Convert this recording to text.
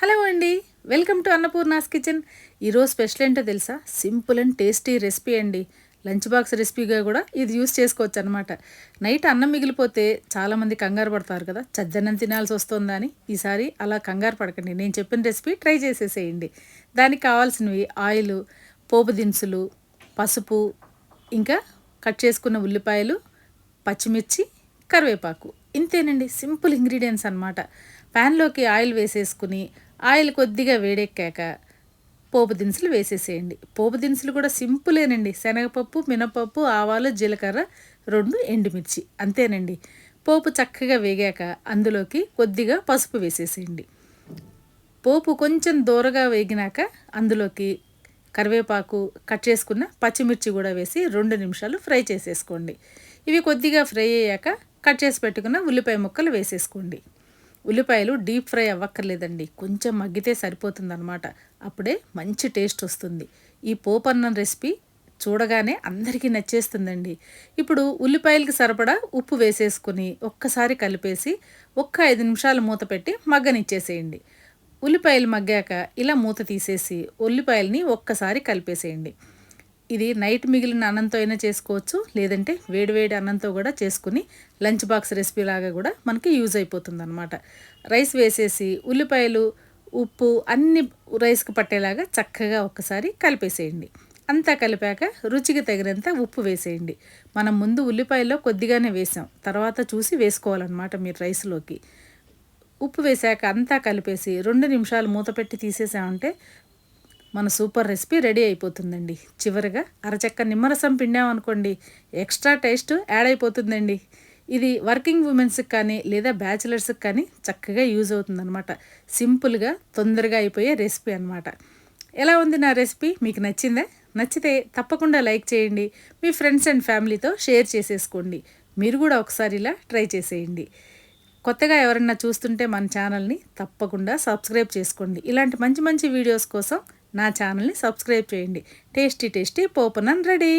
Hello అండి. Welcome to Annapurna's kitchen. ఈరోజు special ఏంటో తెలుసా? సింపుల్ అండ్ టేస్టీ రెసిపీ అండి. లంచ్ బాక్స్ రెసిపీగా కూడా ఇది యూస్ చేసుకోవచ్చు అనమాట నైట్ అన్నం మిగిలిపోతే చాలామంది కంగారు పడతారు కదా. చద్దన్నం తినాల్సి వస్తుందని ఈసారి అలా కంగారు పడకండి. నేను చెప్పిన రెసిపీ ట్రై చేసేసేయండి. దానికి కావాల్సినవి ఆయిల్ పోపు దినుసులు పసుపు ఇంకా కట్ చేసుకున్న ఉల్లిపాయలు పచ్చిమిర్చి కరివేపాకు. ఇంతేనండి సింపుల్ ఇంగ్రీడియంట్స్ అనమాట ప్యాన్లోకి ఆయిల్ వేసేసుకుని ఆయిల్ కొద్దిగా వేడెక్కాక పోపు దినుసులు వేసేసేయండి. పోపు దినుసులు కూడా సింపులేనండి. శనగపప్పు మినపప్పు ఆవాలు జీలకర్ర రెండు ఎండుమిర్చి. అంతేనండి. పోపు చక్కగా వేగాక అందులోకి కొద్దిగా పసుపు వేసేసేయండి. పోపు కొంచెం దూరగా వేగినాక అందులోకి కరివేపాకు కట్ చేసుకున్న పచ్చిమిర్చి కూడా వేసి రెండు నిమిషాలు ఫ్రై చేసేసుకోండి. ఇవి కొద్దిగా ఫ్రై అయ్యాక కట్ చేసి పెట్టుకున్న ఉల్లిపాయ ముక్కలు వేసేసుకోండి. ఉల్లిపాయలు డీప్ ఫ్రై అవ్వక్కర్లేదండి. కొంచెం మగ్గితే సరిపోతుందన్నమాట. అప్పుడే మంచి టేస్ట్ వస్తుంది. ఈ పోపన్నం రెసిపీ చూడగానే అందరికీ నచ్చేస్తుందండి. ఇప్పుడు ఉల్లిపాయలకి సరిపడా ఉప్పు వేసేసుకుని ఒక్కసారి కలిపేసి ఒక్క ఐదు నిమిషాలు మూత పెట్టి మగ్గనిచ్చేసేయండి. ఉల్లిపాయలు మగ్గాక ఇలా మూత తీసేసి ఉల్లిపాయలని ఒక్కసారి కలిపేసేయండి. ఇది నైట్ మిగిలిన అన్నంతో అయినా చేసుకోవచ్చు లేదంటే వేడివేడి అన్నంతో కూడా చేసుకుని లంచ్ బాక్స్ రెసిపీ లాగా కూడా మనకి యూజ్ అయిపోతుంది అనమాట రైస్ వేసేసి ఉల్లిపాయలు ఉప్పు అన్ని రైస్కి పట్టేలాగా చక్కగా ఒక్కసారి కలిపేసేయండి. అంతా కలిపాక రుచికి తగినంత ఉప్పు వేసేయండి. మనం ముందు ఉల్లిపాయలో కొద్దిగానే వేసాం తర్వాత చూసి వేసుకోవాలన్నమాట మీరు రైస్లోకి. ఉప్పు వేసాక అంతా కలిపేసి రెండు నిమిషాలు మూత పెట్టి తీసేసామంటే మన సూపర్ రెసిపీ రెడీ అయిపోతుందండి. చివరిగా అరచెక్క నిమ్మరసం పిండామనుకోండి ఎక్స్ట్రా టేస్ట్ యాడ్ అయిపోతుందండి. ఇది వర్కింగ్ ఉమెన్స్కి కానీ లేదా బ్యాచిలర్స్కి కానీ చక్కగా యూజ్ అవుతుందన్నమాట. సింపుల్గా తొందరగా అయిపోయే రెసిపీ అనమాట ఎలా ఉంది నా రెసిపీ? మీకు నచ్చిందా? నచ్చితే తప్పకుండా లైక్ చేయండి. మీ ఫ్రెండ్స్ అండ్ ఫ్యామిలీతో షేర్ చేసేసుకోండి. మీరు కూడా ఒకసారి ఇలా ట్రై చేసేయండి. కొత్తగా ఎవరన్నా చూస్తుంటే మన ఛానల్ని తప్పకుండా సబ్స్క్రైబ్ చేసుకోండి. ఇలాంటి మంచి మంచి వీడియోస్ కోసం నా ఛానల్ని సబ్స్క్రైబ్ చేయండి. టేస్టీ టేస్టీ పోపనన్ రెడీ.